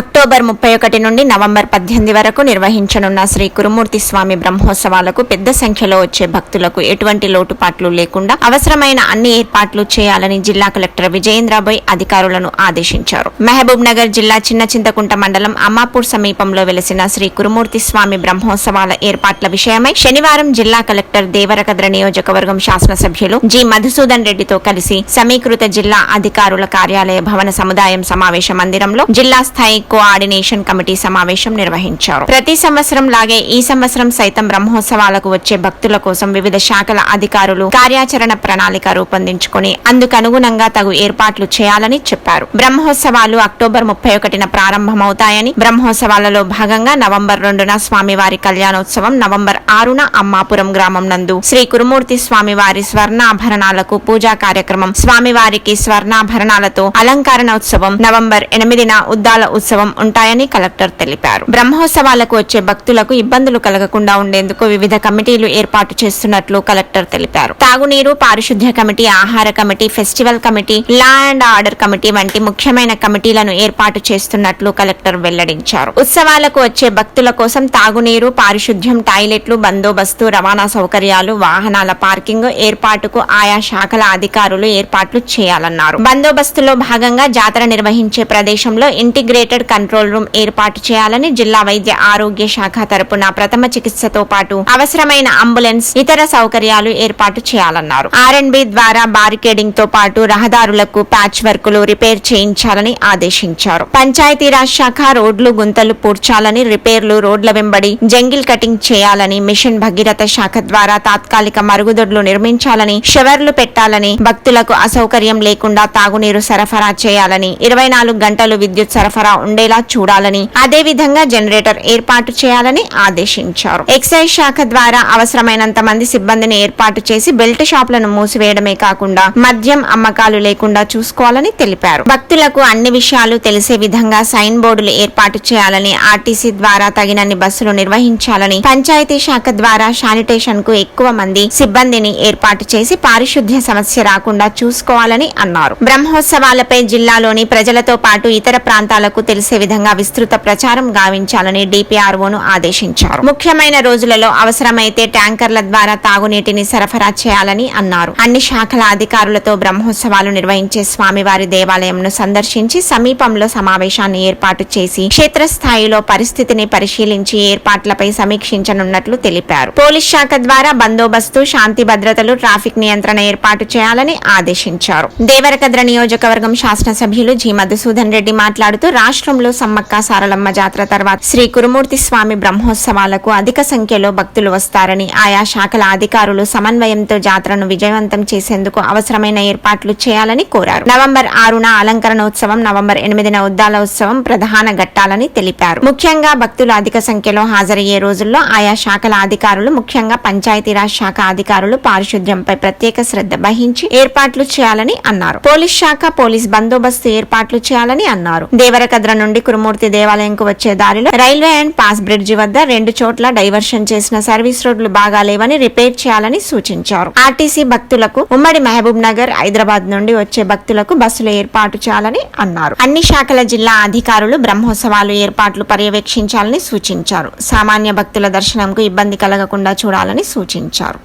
October ముప్పై ఒకటి నుండి నవంబర్ పద్దెనిమిది వరకు నిర్వహించనున్న శ్రీ కురుమూర్తి స్వామి బ్రహ్మోత్సవాలకు పెద్ద సంఖ్యలో వచ్చే భక్తులకు ఎటువంటి లోటుపాట్లు లేకుండా అవసరమైన అన్ని ఏర్పాట్లు చేయాలని జిల్లా కలెక్టర్ విజయేంద్రబాయ్ అధికారులను ఆదేశించారు. మహబూబ్ నగర్ జిల్లా చిన్న చింతకుంట మండలం అమ్మాపూర్ సమీపంలో వెలిసిన శ్రీ కురుమూర్తి స్వామి బ్రహ్మోత్సవాల ఏర్పాట్ల విషయమై శనివారం జిల్లా కలెక్టర్ దేవరకద్ర నియోజకవర్గం శాసనసభ్యులు జి మధుసూదన్ రెడ్డితో కలిసి సమీకృత జిల్లా అధికారుల కార్యాలయ భవన సముదాయం సమావేశ మందిరంలో జిల్లా స్థాయి కోఆర్డినేషన్ కమిటీ సమావేశం నిర్వహించారు. ప్రతి సంవత్సరం లాగే ఈ సంవత్సరం సైతం బ్రహ్మోత్సవాలకు వచ్చే భక్తుల కోసం వివిధ శాఖల అధికారులు కార్యాచరణ ప్రణాళిక రూపొందించుకుని అందుకు అనుగుణంగా తగు ఏర్పాట్లు చేయాలని చెప్పారు. బ్రహ్మోత్సవాలు అక్టోబర్ ముప్పై ఒకటిన ప్రారంభమవుతాయని బ్రహ్మోత్సవాలలో భాగంగా నవంబర్ రెండున స్వామివారి కళ్యాణోత్సవం నవంబర్ ఆరున అమ్మాపురం గ్రామం నందు శ్రీ కురుమూర్తి స్వామివారి స్వర్ణాభరణాలకు పూజా కార్యక్రమం స్వామివారికి స్వర్ణాభరణాలతో అలంకరణోత్సవం నవంబర్ ఎనిమిదిన ఉద్దాల ఉత్సవం ఉంటాయని కలెక్టర్ తెలిపారు. బ్రహ్మోత్సవాలకు వచ్చే భక్తులకు ఇబ్బందులు కలగకుండా ఉండేందుకు వివిధ కమిటీలు ఏర్పాటు చేస్తున్నట్లు కలెక్టర్ తెలిపారు. తాగునీరు పారిశుద్ధ్య కమిటీ ఆహార committee festival committee law and order committee వంటి ముఖ్యమైన కమిటీలను ఏర్పాటు చేస్తున్నట్లు కలెక్టర్ వెల్లడించారు. ఉత్సవాలకు వచ్చే భక్తుల కోసం తాగునీరు పారిశుద్ధ్యం టాయిలెట్లు బందోబస్తు రవాణా సౌకర్యాలు వాహనాల పార్కింగ్ ఏర్పాటుకు ఆయా శాఖల అధికారులు ఏర్పాట్లు చేయాలన్నారు. బందోబస్తులో భాగంగా జాతర నిర్వహించే ప్రదేశంలో ఇంటిగ్రేటెడ్ కంట్రోల్ రూమ్ ఏర్పాటు చేయాలని జిల్లా వైద్య ఆరోగ్య శాఖ తరపున ప్రథమ చికిత్సతో పాటు అవసరమైన అంబులెన్స్ ఇతర సౌకర్యాలు ఏర్పాటు చేయాలన్నారు. ఆర్ఎన్బి ద్వారా బారికేడింగ్తో పాటు రహదారులకు ప్యాచ్ వర్కులు రిపేర్ చేయించాలని ఆదేశించారు. పంచాయతీరాజ్ శాఖ రోడ్లు గుంతలు పూడ్చాలని రిపేర్లు రోడ్ల వెంబడి జంగిల్ కటింగ్ చేయాలని మిషన్ భగీరథ శాఖ ద్వారా తాత్కాలిక మరుగుదొడ్లు నిర్మించాలని షవర్లు పెట్టాలని భక్తులకు అసౌకర్యం లేకుండా తాగునీరు సరఫరా చేయాలని ఇరవై నాలుగు గంటలు విద్యుత్ సరఫరా ఉండేలా చూడాలని అదే విధంగా జనరేటర్ ఏర్పాటు చేయాలని ఆదేశించారు. ఎక్సైజ్ శాఖ ద్వారా అవసరమైనంత మంది సిబ్బందిని ఏర్పాటు చేసి బెల్ట్ షాపులను మూసివేయడమే కాకుండా మద్యం అమ్మకాలు లేకుండా చూసుకోవాలని తెలిపారు. భక్తులకు అన్ని విషయాలు తెలిసే విధంగా సైన్ బోర్డులు ఏర్పాటు చేయాలని ఆర్టీసీ ద్వారా తగినన్ని బస్సులు నిర్వహించాలని పంచాయతీ శాఖ ద్వారా శానిటేషన్కు ఎక్కువ మంది సిబ్బందిని ఏర్పాటు చేసి పారిశుద్ధ్య సమస్య రాకుండా చూసుకోవాలని అన్నారు. బ్రహ్మోత్సవాలపై జిల్లాలోని ప్రజలతో పాటు ఇతర ప్రాంతాలకు తెలిసే విధంగా విస్తృత ప్రచారం గావించాలని డిపిఆర్ఓను ఆదేశించారు. ముఖ్యమైన రోజులలో అవసరమైతే ట్యాంకర్ల ద్వారా తాగునీటిని సరఫరా చేయాలని అన్నారు. అన్ని శాఖల అధికారులతో బ్రహ్మోత్సవాలు నిర్వహించే స్వామివారి దేవాలయంను సందర్శించి సమీపంలో సమావేశాన్ని ఏర్పాటు చేసి క్షేత్రస్థాయిలో పరిస్థితిని పరిశీలించి ఏర్పాట్లపై సమీక్షించనున్నట్లు తెలిపారు. పోలీస్ శాఖ ద్వారా బందోబస్తు శాంతి భద్రతలు ట్రాఫిక్ నియంత్రణ ఏర్పాటు చేయాలని ఆదేశించారు. దేవరకద్ర నియోజకవర్గం శాసనసభ్యులు జి. మధుసూదన్ రెడ్డి మాట్లాడుతూ రాష్ట్ర రాష్ట్రంలో సమ్మక్క సారలమ్మ జాతర తర్వాత శ్రీ కురుమూర్తి స్వామి బ్రహ్మోత్సవాలకు అధిక సంఖ్యలో భక్తులు వస్తారని ఆయా శాఖల అధికారులు సమన్వయంతో జాతరను విజయవంతం చేసేందుకు అవసరమైన ఏర్పాట్లు చేయాలని కోరారు. నవంబర్ ఆరున అలంకరణోత్సవం నవంబర్ ఎనిమిదిన ఉద్దాల ఉత్సవం ప్రధాన ఘట్టాలని తెలిపారు. ముఖ్యంగా భక్తులు అధిక సంఖ్యలో హాజరయ్యే రోజుల్లో ఆయా శాఖల అధికారులు ముఖ్యంగా పంచాయతీరాజ్ శాఖ అధికారులు పారిశుద్ధ్యంపై ప్రత్యేక శ్రద్ధ వహించి ఏర్పాట్లు చేయాలని అన్నారు. పోలీస్ శాఖ పోలీస్ బందోబస్తు ఏర్పాట్లు చేయాలని అన్నారు. దేవరకద్ర నుండి కురుమూర్తి దేవాలయంకు వచ్చే దారిలో రైల్వే అండ్ పాస్ బ్రిడ్జి వద్ద రెండు చోట్ల డైవర్షన్ చేసిన సర్వీస్ రోడ్లు బాగా లేవని రిపేర్ చేయాలని సూచించారు. ఆర్టీసీ భక్తులకు ఉమ్మడి మహబూబ్ నగర్ హైదరాబాద్ నుండి వచ్చే భక్తులకు బస్సులు ఏర్పాటు చేయాలని అన్నారు. అన్ని శాఖల జిల్లా అధికారులు బ్రహ్మోత్సవాలు ఏర్పాట్లు పర్యవేక్షించాలని సూచించారు. సామాన్య భక్తుల దర్శనంకు ఇబ్బంది కలగకుండా చూడాలని సూచించారు.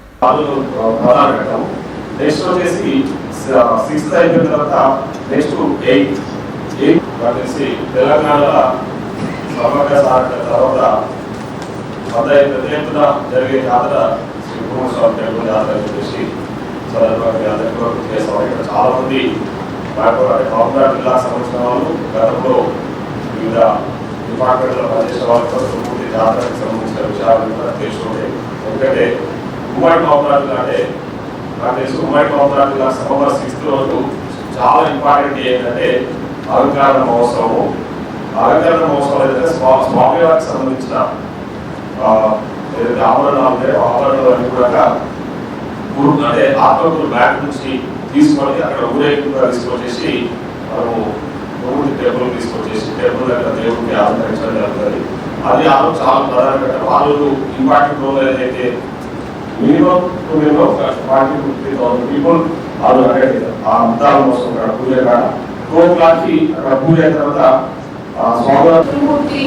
నెక్స్ట్ వచ్చేసి సిక్స్త్ అయిపోయిన తర్వాత నెక్స్ట్ ఎయిత్ ఎయిత్ తెలంగాణ సమగ్ర సారణ తర్వాత పెద్ద పెద్ద ఎత్తున జరిగే జాతర శ్రీ కుమార స్వామి టెంపుల్ జాతర అని చెప్పేసి సందర్భంగా అందరికీ చేస్తాం. ఇక్కడ చాలా మంది నాకు అంటే జిల్లాకు సంబంధించిన వాళ్ళు గతంలో వివిధ డిపార్ట్మెంట్లో పనిచేసిన వాళ్ళతో కూడా పూర్తి జాతరకు సంబంధించిన విషయాలను కూడా తెలుసుకుంటే ఎందుకంటే ఉమ్మడి కాంగ్రెస్ అంటే నాకు తెలుసు ఉమ్మడి కాంగ్రెస్ జిల్లా సోమవారం సిక్స్త్ రోజు చాలా ఇంపార్టెంట్ ఏంటంటే అలంకరణ మహోత్సవము. అలంకరణ మహోత్సవం అయితే స్వా- స్వామివారికి సంబంధించిన ఆ, ఏదైతే ఆభరణాలు ఉంటాయో ఆభరణాలు అన్ని కూడా గురు అంటే ఆత్మగురు బ్యాక్ నుంచి తీసుకొని అక్కడ ఊరేగింపుగా తీసుకొచ్చేసి మనము దేవుడి టెంపుల్ తీసుకొచ్చేసి టేబుల్ దగ్గర దేవుడికి అలంకరించడం జరుగుతుంది. అది ఆ చాలా ప్రధాన ఘట్టం ఆ రోజు ఇంపార్టెంట్ రోల్ ఏదైతే minimum to minimum forty fifty thousand people ఆ రోజు అటెండ్ ఆ ముద్దాల కోసం అక్కడ పూజ కాడ టూ ఓ అక్కడ పూజ అయిన తర్వాత స్వామివారి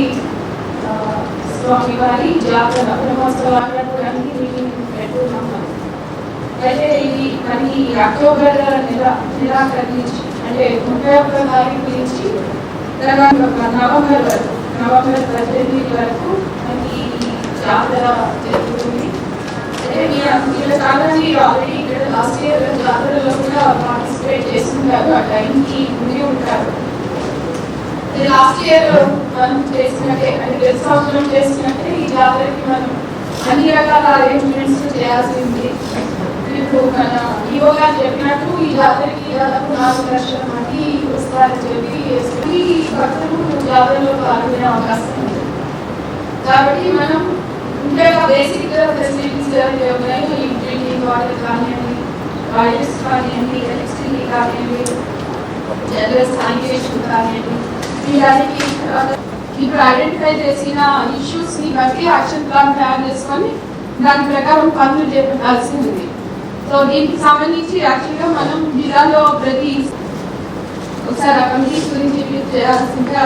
స్వామి వారి జాతర మీటింగ్ పెట్టుకున్నాం అయితే ఇది మనకి అక్టోబర్ నెల నెలాఖరు నుంచి అంటే ముప్పై ఒక్క తారీఖు నుంచి నవంబర్ వరకు నవంబర్ పద్దెనిమిది వరకు మనకి జాతర జరుగుతుంది. అంటే మీరు మీరు చాలా ఆల్రెడీ ఇక్కడ లాస్ట్ ఇయర్ జాతరలో కూడా పార్టిసిపేట్ చేస్తుంటారు ఆ టైంకి ఉండి ఉంటారు లాస్ట్ ఇయర్ మనం చేసినట్టే అంటే ప్రతి సంవత్సరం చేసినట్టే ఈ జాతరకి మనం అన్ని రకాల అరేంజ్మెంట్స్ చేయాల్సి ఉంది ఇప్పుడు మన ఈవో గారు చెప్పినట్టు ఈ జాతరకి దాదాపు నాలుగు లక్షల మంది వస్తారని చెప్పి ఈ భక్తులు జాతరలో పాల్గొనే అవకాశం ఉంది కాబట్టి మనం ఉండే బేసిక్ ఫెసిలిటీస్ ఏవైతే ఉన్నాయో ఈ డ్రింకింగ్ వాటర్ కానివ్వండి టాయిలెట్స్ కానివ్వండి ఎలక్ట్రిసిటీ రైతులకి ఇప్పుడు ఐడెంటిఫై చేసిన ఇష్యూస్ని బట్టి యాక్షన్ ప్లాన్ తయారు చేసుకొని దాని ప్రకారం పనులు చేపట్టాల్సి ఉంది సో దీనికి సంబంధించి యాక్చువల్గా మనం జిల్లాలో ప్రతి ఒకసారి ఆ కమిటీస్ గురించి చేయాల్సిందిగా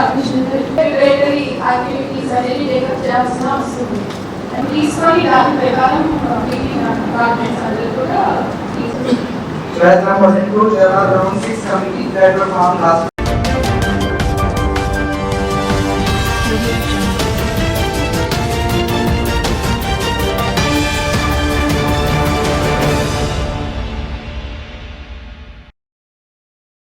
అనేది టేకప్ చేయాల్సిన వస్తుంది తీసుకొని దాని ప్రకారం మిగిలిన కూడా తీసుకుంటారు 12th percent to there are around six committees that were formed last